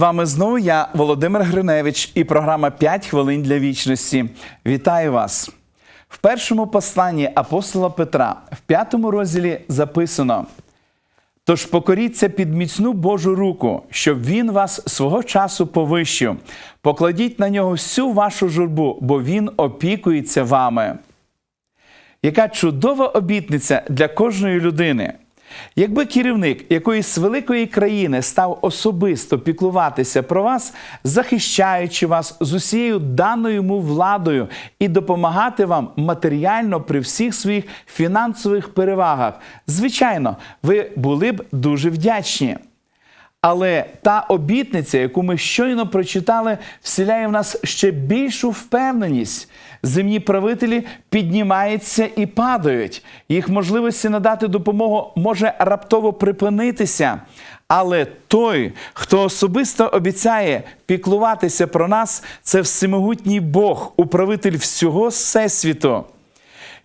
вами знову я, Володимир Гриневич, і програма «5 хвилин для вічності. Вітаю вас! В першому посланні апостола Петра, в п'ятому розділі записано: Тож покоріться під міцну Божу руку, щоб він вас свого часу повищив. Покладіть на нього всю вашу журбу, бо він опікується вами. Яка чудова обітниця для кожної людини. Якби керівник якоїсь великої країни став особисто піклуватися про вас, захищаючи вас з усією даною йому владою і допомагати вам матеріально при всіх своїх фінансових перевагах, звичайно, ви були б дуже вдячні. Але та обітниця, яку ми щойно прочитали, вселяє в нас ще більшу впевненість. Земні правителі піднімаються і падають. Їх можливості надати допомогу може раптово припинитися. Але той, хто особисто обіцяє піклуватися про нас, це всемогутній Бог, управитель всього всесвіту.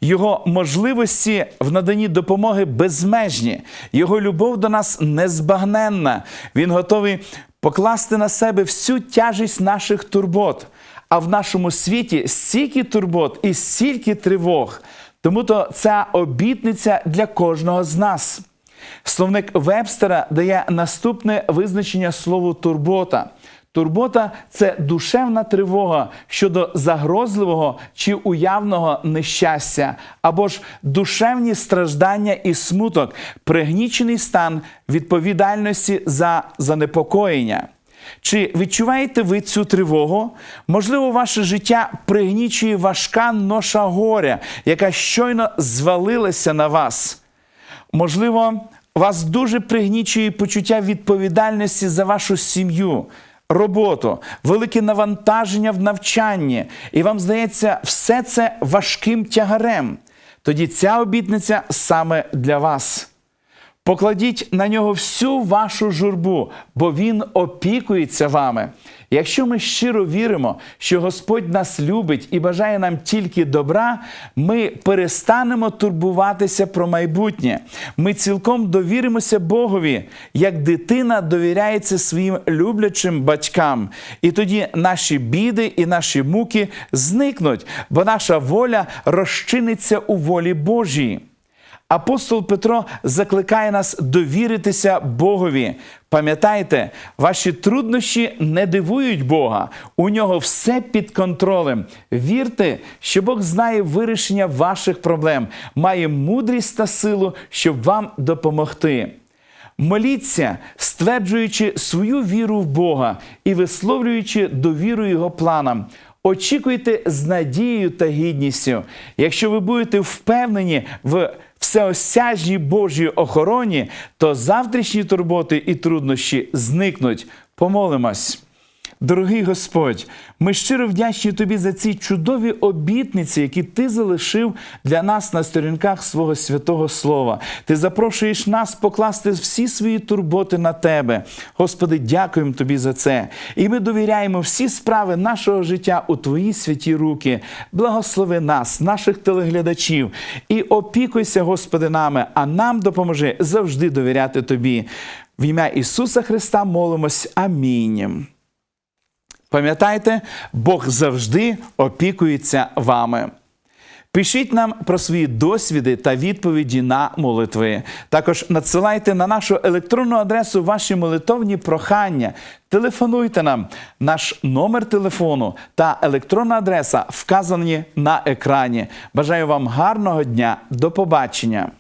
Його можливості в наданні допомоги безмежні, його любов до нас незбагненна. Він готовий покласти на себе всю тяжість наших турбот. А в нашому світі стільки турбот і стільки тривог. Тому то ця обітниця для кожного з нас. Словник Вебстера дає наступне визначення слову турбота. Турбота це душевна тривога щодо загрозливого чи уявного нещастя, або ж душевні страждання і смуток, пригнічений стан відповідальності за занепокоєння. Чи відчуваєте ви цю тривогу? Можливо, ваше життя пригнічує важка ноша горя, яка щойно звалилася на вас. Можливо, вас дуже пригнічує почуття відповідальності за вашу сім'ю, роботу, велике навантаження в навчанні, і вам здається, все це важким тягарем. Тоді ця обітниця саме для вас. Покладіть на нього всю вашу журбу, бо Він опікується вами. Якщо ми щиро віримо, що Господь нас любить і бажає нам тільки добра, ми перестанемо турбуватися про майбутнє. Ми цілком довіримося Богові, як дитина довіряється своїм люблячим батькам. І тоді наші біди і наші муки зникнуть, бо наша воля розчиниться у волі Божій. Апостол Петро закликає нас довіритися Богові. Пам'ятайте, ваші труднощі не дивують Бога. У нього все під контролем. Вірте, що Бог знає вирішення ваших проблем, має мудрість та силу, щоб вам допомогти. Моліться, стверджуючи свою віру в Бога і висловлюючи довіру Його планам. Очікуйте з надією та гідністю. Якщо ви будете впевнені в всеосяжній Божій охороні, то завтрашні турботи і труднощі зникнуть. Помолимось. Дорогий Господь, ми щиро вдячні Тобі за ці чудові обітниці, які Ти залишив для нас на сторінках свого святого Слова. Ти запрошуєш нас покласти всі свої турботи на Тебе. Господи, дякуємо Тобі за це. І ми довіряємо всі справи нашого життя у Твої святі руки. Благослови нас, наших телеглядачів, і опікуйся, Господи, нами, а нам допоможи завжди довіряти Тобі. В ім'я Ісуса Христа молимось. Амінь. Пам'ятайте, Бог завжди опікується вами. Пишіть нам про свої досвіди та відповіді на молитви. Також надсилайте на нашу електронну адресу ваші молитовні прохання. Телефонуйте нам. Наш номер телефону та електронна адреса вказані на екрані. Бажаю вам гарного дня. До побачення!